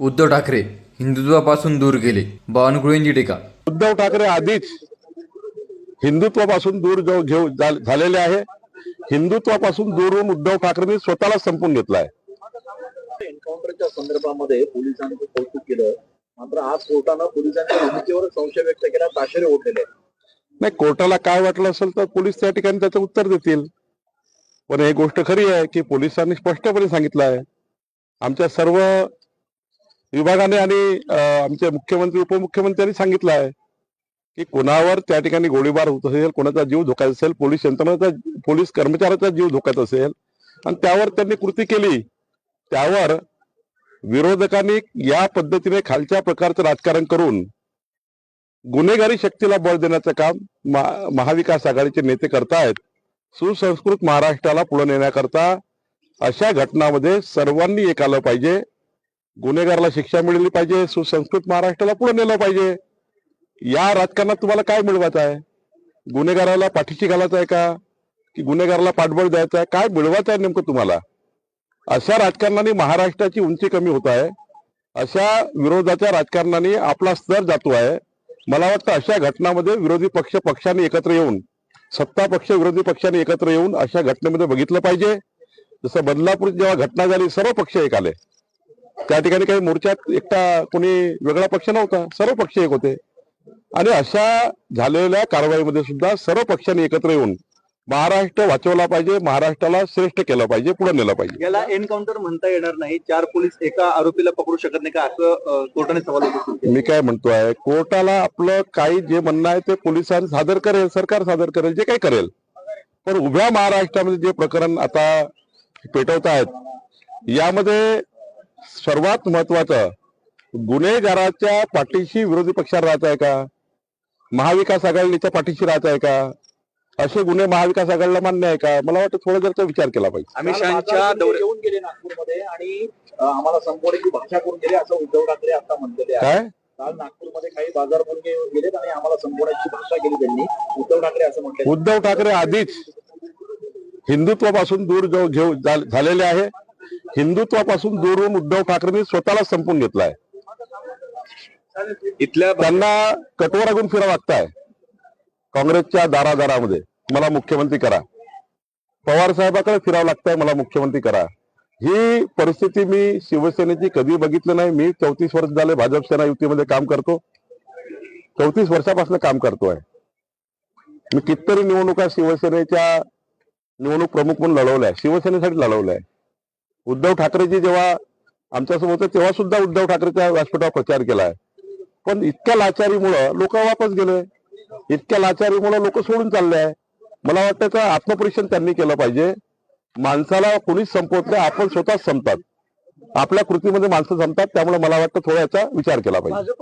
उद्धव ठाकरे हिंदुत्वापासून दूर गेले. बावनकुळेंची टीका. उद्धव ठाकरे आधीच हिंदुत्वापासून दूर जाऊ घेऊ झालेले आहे. हिंदुत्वापासून दूर होऊन उद्धव ठाकरेंनी स्वतःला संपून घेतला आहे. एन्काउंटरच्या संदर्भामध्ये पोलिसांनी कौतुक केलं मात्र आज कोर्टानं पोलिसांच्या भूमिकेवर संशय व्यक्त केला ताशेरे ओढलेले. नाही कोर्टाला काय वाटलं असेल तर पोलीस त्या ठिकाणी त्याचं उत्तर देतील. पण ही गोष्ट खरी आहे की पोलिसांनी स्पष्टपणे सांगितलं आहे. आमच्या सर्व विभागाने आणि आमचे मुख्यमंत्री उपमुख्यमंत्र्यांनी सांगितलं आहे की कोणावर त्या ठिकाणी गोळीबार होत असेल कोणाचा जीव धोक्यात असेल पोलीस यंत्रणेचा पोलीस कर्मचाऱ्याचा जीव धोक्यात असेल आणि त्यावर त्यांनी कृती केली. त्यावर विरोधकांनी या पद्धतीने खालच्या प्रकारचं राजकारण करून गुन्हेगारी शक्तीला बळ देण्याचं काम महा- महाविकास आघाडीचे नेते करतायत सुसंस्कृत महाराष्ट्राला पुढे नेण्याकरता अशा घटनामध्ये सर्वांनी एक आलं पाहिजे. गुन्हेगारला शिक्षा मिळाली पाहिजे सुसंस्कृत महाराष्ट्राला पुढे नेलं पाहिजे. या राजकारणात तुम्हाला काय मिळवायचं आहे? गुन्हेगाराला पाठीशी घालायचं आहे का? की गुन्हेगाराला पाठबळ द्यायचं आहे? काय मिळवायचं आहे नेमकं तुम्हाला? अशा राजकारणाने महाराष्ट्राची उंची कमी होत आहे. अशा विरोधाच्या राजकारणाने आपला स्तर जातो आहे. मला वाटतं अशा घटनामध्ये विरोधी पक्ष पक्षाने एकत्र येऊन सत्ता पक्ष विरोधी पक्षाने एकत्र येऊन अशा घटनेमध्ये बघितलं पाहिजे. जसं बदलापूर जेव्हा घटना झाली सर्व पक्ष एक आले. त्या ठिकाणी काही मोर्चात एकटा कोणी वेगळा पक्ष नव्हता सर्व पक्ष एक होते. आणि अशा झालेल्या कारवाईमध्ये सुद्धा सर्व पक्षांनी एकत्र येऊन महाराष्ट्र वाचवला पाहिजे महाराष्ट्राला श्रेष्ठ केलं पाहिजे पुढे नेलं पाहिजे. याला एन्काउंटर म्हणता येणार नाही चार पोलीस एका आरोपीला पकडू शकत नाही का? असं कोर्टाने सवाल मी काय म्हणतोय कोर्टाला आपलं काही जे म्हणणं आहे ते पोलिसांनी सादर करेल सरकार सादर करेल जे काही करेल. पण उभ्या महाराष्ट्रामध्ये जे प्रकरण आता पेटवत आहेत यामध्ये सर्वात महत्वाचं गुन्हेगाराच्या पाठीशी विरोधी पक्षात राहत आहे का? महाविकास आघाडीच्या पाठीशी राहत आहे का? असे गुन्हे महाविकास आघाडीला मान्य आहे का? मला वाटतं थोडा जरचा विचार केला पाहिजे. अमित शहाच्या दौरे येऊन गेले नागपूरमध्ये आणि आम्हाला संपवण्याची भाषा करून गेले असं उद्धव ठाकरे आता म्हणलेले आहे काय? काल नागपूरमध्ये काही बाजार मुलगे गेलेत आणि आम्हाला संपवण्याची भाषा केली त्यांनी. उद्धव ठाकरे असं म्हटले उद्धव ठाकरे आधीच हिंदुत्वापासून दूर जाऊ घेऊ झालेले आहे. हिंदुत्वापासून दूर होऊन उद्धव ठाकरेंनी स्वतःला संपून घेतला आहे इथल्या त्यांना कटोरा घेऊन फिरावं लागताय काँग्रेसच्या दारादारामध्ये. मला मुख्यमंत्री करा. पवार साहेबाकडे फिरावं लागतंय मला मुख्यमंत्री करा. ही परिस्थिती मी शिवसेनेची कधी बघितलं नाही. मी चौतीस वर्ष झाले भाजप सेना युतीमध्ये काम करतो. चौतीस वर्षापासून काम करतोय. मी कितीतरी निवडणुका शिवसेनेच्या निवडणूक प्रमुख म्हणून लढवल्या. शिवसेनेसाठी लढवल्या. उद्धव ठाकरेजी जेव्हा आमच्यासमोर होते तेव्हा सुद्धा उद्धव ठाकरेच्या व्यासपीठावर प्रचार केलाय. पण इतक्या लाचारीमुळं लोक वापस गेले. इतक्या लाचारीमुळं लोक सोडून चालले आहे. मला वाटतं का आत्मपरीक्षण त्यांनी केलं पाहिजे. माणसाला कोणीच संपवत नाही आपण स्वतःच संपतात. आपल्या कृतीमध्ये माणसं संपतात त्यामुळे मला वाटतं थोडा याचा विचार केला पाहिजे.